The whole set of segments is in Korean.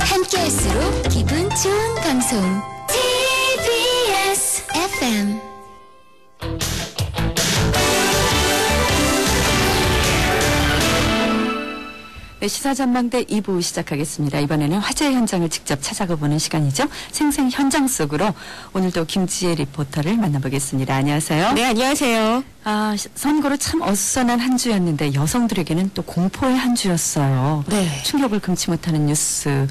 함께할수록 기분 좋은 방송. TBS FM 시사전망대 2부 시작하겠습니다. 이번에는 화재 현장을 직접 찾아가 보는 시간이죠. 생생 현장 속으로 오늘도 김지혜 리포터를 만나보겠습니다. 안녕하세요. 네, 안녕하세요. 아, 시- 선거로 참 어수선한 한 주였는데 여성들에게는 또 공포의 한 주였어요. 네. 충격을 금치 못하는 뉴스.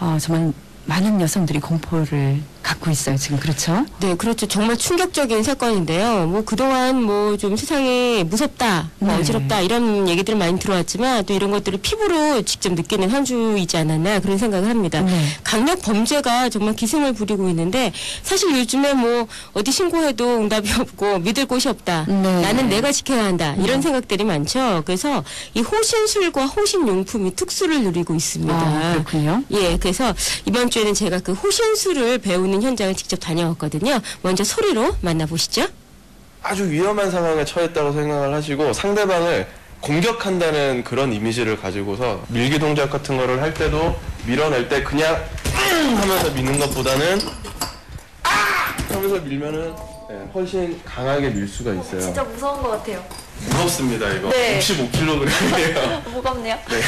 어, 정말 많은 여성들이 공포를 갖고 있어요. 지금 그렇죠? 네, 그렇죠. 정말 충격적인 사건인데요. 뭐 그동안 뭐 좀 세상이 무섭다, 뭐 네. 어지럽다 이런 얘기들 많이 들어왔지만 또 이런 것들을 피부로 직접 느끼는 한 주이지 않았나 그런 생각을 합니다. 네. 강력 범죄가 정말 기승을 부리고 있는데 사실 요즘에 뭐 어디 신고해도 응답이 없고 믿을 곳이 없다. 네. 나는 내가 지켜야 한다. 이런 생각들이 많죠. 그래서 이 호신술과 호신용품이 특수를 누리고 있습니다. 아, 그렇군요. 예, 그래서 이번 주에는 제가 그 호신술을 배우는 현장을 직접 다녀왔거든요. 먼저 소리로 만나보시죠. 아주 위험한 상황에 처했다고 생각을 하시고 상대방을 공격한다는 그런 이미지를 가지고서 밀기 동작 같은 거를 할 때도 밀어낼 때 그냥 앙 하면서 미는 것보다는 아 하면서 밀면은 네, 훨씬 강하게 밀 수가 있어요. 진짜 무서운 것 같아요. 무겁습니다 이거. 네. 65kg이에요. 무겁네요. 네.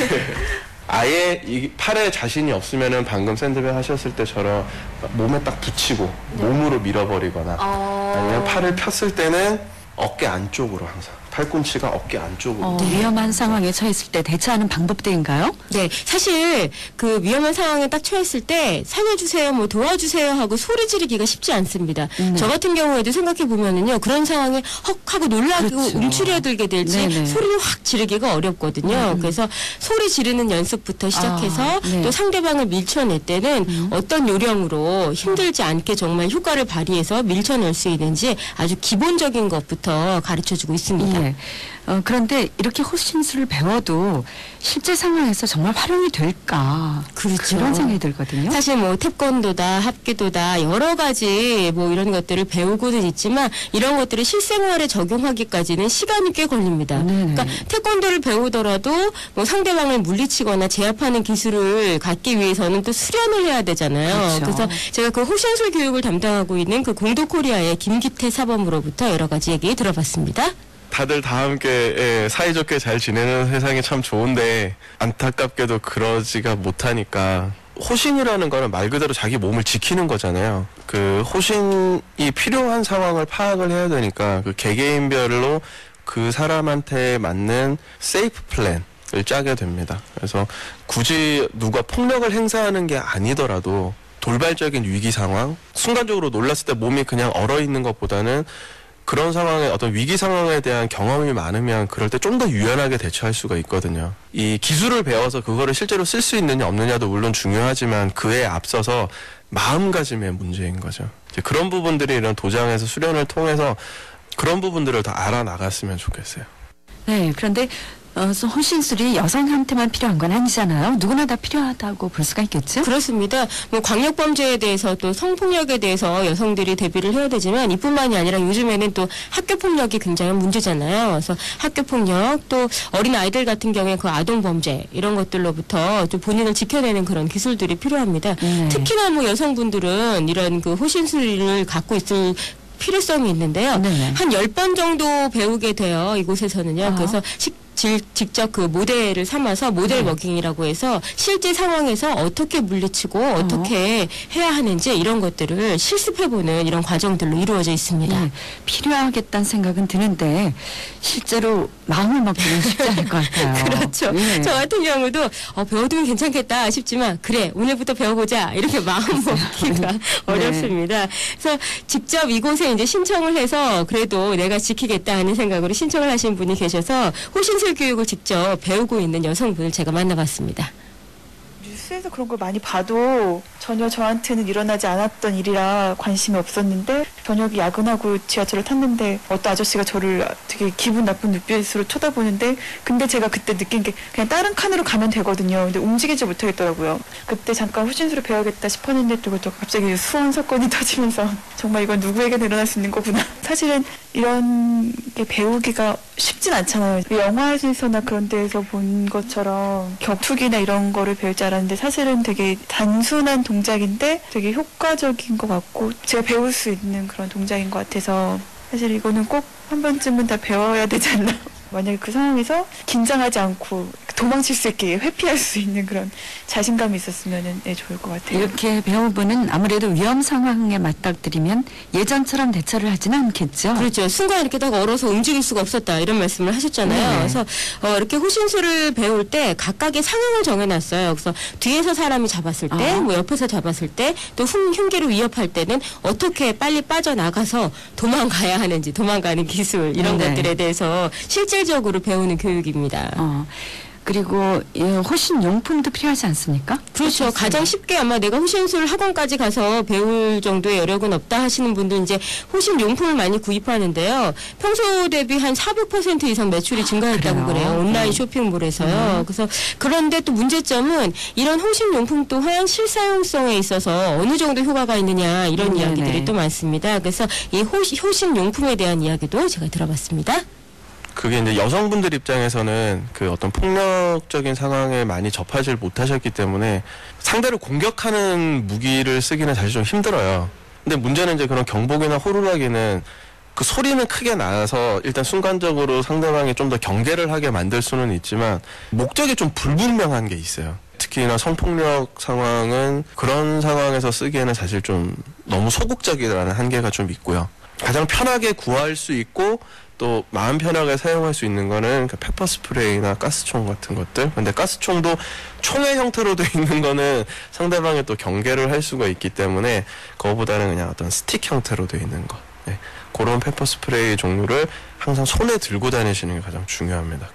아예 이 팔에 자신이 없으면은 방금 샌드백 하셨을 때처럼 몸에 딱 붙이고 몸으로 밀어버리거나 어... 아니면 팔을 폈을 때는 어깨 안쪽으로 항상 팔꿈치가 어깨 안쪽으로 어, 위험한 상황에 처했을 때 대처하는 방법들인가요? 네, 사실 그 위험한 상황에 딱 처했을 때 살려주세요, 뭐 도와주세요 하고 소리 지르기가 쉽지 않습니다. 네. 저 같은 경우에도 생각해 보면은요 그런 상황에 헉 하고 놀라고 그렇죠. 움츠려들게 될지 네네. 음. 소리를 확 지르기가 어렵거든요. 그래서 소리 지르는 연습부터 시작해서 아, 네. 음. 또 상대방을 밀쳐낼 때는 어떤 요령으로 힘들지 않게 정말 효과를 발휘해서 밀쳐낼 수 있는지 아주 기본적인 것부터 가르쳐주고 있습니다. 예. 어, 그런데 이렇게 호신술을 배워도 실제 상황에서 정말 활용이 될까? 그렇죠. 런 생각이 들거든요. 사실 뭐 태권도다, 합기도다 여러 가지 뭐 이런 것들을 배우고는 있지만 이런 것들을 실생활에 적용하기까지는 시간이 꽤 걸립니다. 네네. 그러니까 태권도를 배우더라도 뭐 상대방을 물리치거나 제압하는 기술을 갖기 위해서는 또 수련을 해야 되잖아요. 그렇죠. 래서 제가 그 호신술 교육을 담당하고 있는 그 공도코리아의 김기태 사범으로부터 여러 가지 얘기 들어봤습니다. 다들 다 함께 예, 사이좋게 잘 지내는 세상이 참 좋은데 안타깝게도 그러지가 못하니까 호신이라는 거는 말 그대로 자기 몸을 지키는 거잖아요. 그 호신이 필요한 상황을 파악을 해야 되니까 그 개개인별로 그 사람한테 맞는 세이프 플랜 을 짜게 됩니다. 그래서 굳이 누가 폭력을 행사하는 게 아니더라도 돌발적인 위기 상황, 순간적으로 놀랐을 때 몸이 그냥 얼어 있는 것보다는 그런 상황에 어떤 위기 상황에 대한 경험이 많으면 그럴 때 좀 더 유연하게 대처할 수가 있거든요. 이 기술을 배워서 그거를 실제로 쓸 수 있느냐 없느냐도 물론 중요하지만 그에 앞서서 마음가짐의 문제인 거죠. 그런 부분들이 이런 도장에서 수련을 통해서 그런 부분들을 더 알아나갔으면 좋겠어요. 네, 그런데 어, 호신술이 여성한테만 필요한 건 아니잖아요. 누구나 다 필요하다고 볼 수가 있겠죠? 그렇습니다. 뭐 강력 범죄에 대해서 또 성폭력에 대해서 여성들이 대비를 해야 되지만 이뿐만이 아니라 요즘에는 또 학교 폭력이 굉장한 문제잖아요. 그래서 학교 폭력 또 어린 아이들 같은 경우에 그 아동 범죄 이런 것들로부터 좀 본인을 지켜내는 그런 기술들이 필요합니다. 네. 특히나 뭐 여성분들은 이런 그 호신술을 갖고 있을 필요성이 있는데요. 네네. 한열 번 정도 배우게 돼요. 이곳에서는요. 아. 그래서 식- 질- 직접 그 모델을 삼아서 모델 네. 워킹이라고 해서 실제 상황에서 어떻게 물리치고 어떻게 해야 하는지 이런 것들을 실습해보는 이런 과정들로 이루어져 있습니다. 예, 필요하겠다는 생각은 드는데 실제로 마음을 먹기는 쉽지 않을 것 같아요. 그렇죠. 예. 저 같은 경우도 어, 배워두면 괜찮겠다 싶지만 그래 오늘부터 배워보자 이렇게 마음 먹기가 네. 어렵습니다. 그래서 직접 이곳에 이제 신청을 해서 그래도 내가 지키겠다 하는 생각으로 신청을 하신 분이 계셔서 호신 술 교육을 직접 배우고 있는 여성분을 제가 만나봤습니다. 뉴스에서 그런 걸 많이 봐도 전혀 저한테는 일어나지 않았던 일이라 관심이 없었는데 저녁에 야근하고 지하철을 탔는데 어떤 아저씨가 저를 되게 기분 나쁜 눈빛으로 쳐다보는데 근데 제가 그때 느낀 게 그냥 다른 칸으로 가면 되거든요. 근데 움직이지 못하겠더라고요. 그때 잠깐 후진수를 배워야겠다 싶었는데 또, 또 갑자기 수원 사건이 터지면서 정말 이건 누구에게나 일어날 수 있는 거구나. 사실은 이런 게 배우기가 쉽진 않잖아요. 영화에서나 그런 데에서 본 것처럼 격투기나 이런 거를 배울 줄 알았는데 사실은 되게 단순한 동작인데 되게 효과적인 것 같고 제가 배울 수 있는 그런 동작인 것 같아서 사실 이거는 꼭 한 번쯤은 다 배워야 되지 않나. 만약에 그 상황에서 긴장하지 않고 도망칠 수 있게 회피할 수 있는 그런 자신감이 있었으면 네, 좋을 것 같아요. 이렇게 배우분은 아무래도 위험 상황에 맞닥뜨리면 예전처럼 대처를 하지는 않겠죠. 그렇죠. 순간 이렇게 딱 얼어서 움직일 수가 없었다 이런 말씀을 하셨잖아요. 네. 그래서 어, 이렇게 호신술을 배울 때 각각의 상황을 정해놨어요. 그래서 뒤에서 사람이 잡았을 때, 아. 뭐 옆에서 잡았을 때, 또 흉, 흉기로 위협할 때는 어떻게 빨리 빠져나가서 도망가야 하는지, 도망가는 기술 이런 네. 것들에 대해서 실 질적으로 배우는 교육입니다. 어, 그리고 이 호신 용품도 필요하지 않습니까? 그렇죠. 가장 쉽게 아마 내가 호신술 학원까지 가서 배울 정도의 여력은 없다 하시는 분들 이제 호신 용품을 많이 구입하는데요. 평소 대비 한 400% 이상 매출이 증가했다고 그래요? 그래요. 온라인 음. 쇼핑몰에서요. 그래서 그런데 또 문제점은 이런 호신 용품 또한 실사용성에 있어서 어느 정도 효과가 있느냐 이런 음, 이야기들이 네네. 또 많습니다. 그래서 이 호시, 호신 용품에 대한 이야기도 제가 들어봤습니다. 그게 이제 여성분들 입장에서는 그 어떤 폭력적인 상황에 많이 접하지 못하셨기 때문에 상대를 공격하는 무기를 쓰기는 사실 좀 힘들어요. 근데 문제는 이제 그런 경복이나 호루라기는 그 소리는 크게 나서 일단 순간적으로 상대방이 좀 더 경계를 하게 만들 수는 있지만 목적이 좀 불분명한 게 있어요. 특히나 성폭력 상황은 그런 상황에서 쓰기에는 사실 좀 너무 소극적이라는 한계가 좀 있고요. 가장 편하게 구할 수 있고 또 마음 편하게 사용할 수 있는 거는 그 페퍼 스프레이나 가스총 같은 것들. 근데 가스총도 총의 형태로 돼 있는 거는 상대방의 또 경계를 할 수가 있기 때문에 그거보다는 그냥 어떤 스틱 형태로 돼 있는 거. 네. 그런 페퍼 스프레이 종류를 항상 손에 들고 다니시는 게 가장 중요합니다.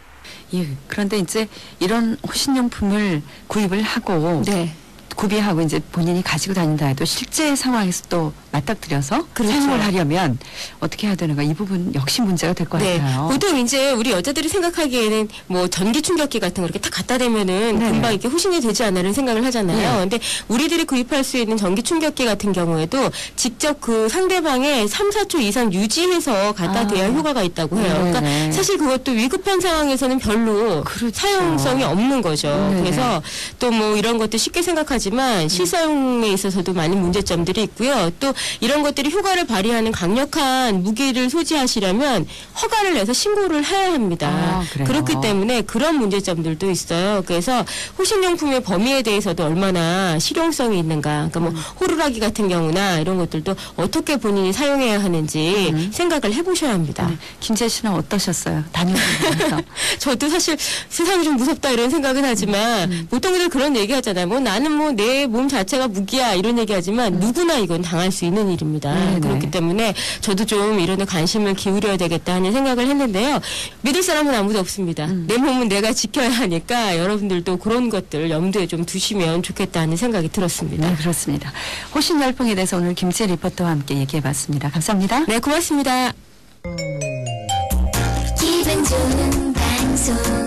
예, 그런데 이제 이런 호신용품을 구입을 하고 네. 구비하고 이제 본인이 가지고 다닌다 해도 실제 상황에서 또 맞닥뜨려서 그렇죠. 사용을 하려면 어떻게 해야 되는가 이 부분 역시 문제가 될것 네. 같아요. 보통 이제 우리 여자들이 생각하기에는 뭐 전기 충격기 같은 거 이렇게 딱 갖다 대면은 네네. 금방 이렇게 호신이 되지 않나는 생각을 하잖아요. 네. 근데 우리들이 구입할 수 있는 전기 충격기 같은 경우에도 직접 그 상대방의 3, 4초 이상 유지해서 갖다 아. 대야 효과가 있다고 해요. 그러니까 네네. 사실 그것도 위급한 상황에서는 별로 그렇죠. 사용성이 없는 거죠. 네네. 그래서 또 뭐 이런 것도 쉽게 생각하지 만 실사용에 있어서도 많은 문제점들이 있고요. 또 이런 것들이 효과를 발휘하는 강력한 무기를 소지하시려면 허가를 내서 신고를 해야 합니다. 아? 그렇기 때문에 그런 문제점들도 있어요. 그래서 호신용품의 범위에 대해서도 얼마나 실용성이 있는가. 그러니까 뭐 음. 호루라기 같은 경우나 이런 것들도 어떻게 본인이 사용해야 하는지 음. 생각을 해보셔야 합니다. 네. 김재 씨는 어떠셨어요? 다녀보면서. 저도 사실 세상이 좀 무섭다 이런 생각은 하지만 음. 보통들 그런 얘기 하잖아요. 뭐 나는 뭐내 몸 자체가 무기야 이런 얘기 하지만 누구나 이건 당할 수 있는 일입니다. 음. 네네. 그렇기 때문에 저도 좀 이런 데 관심을 기울여야 되겠다 하는 생각을 했는데요. 믿을 사람은 아무도 없습니다. 음. 내 몸은 내가 지켜야 하니까 여러분들도 그런 것들 염두에 좀 두시면 좋겠다 하는 생각이 들었습니다. 네, 그렇습니다. 호신 열풍에 대해서 오늘 김재 리포터와 함께 얘기해봤습니다. 감사합니다. 네, 고맙습니다. 기분 좋은 방송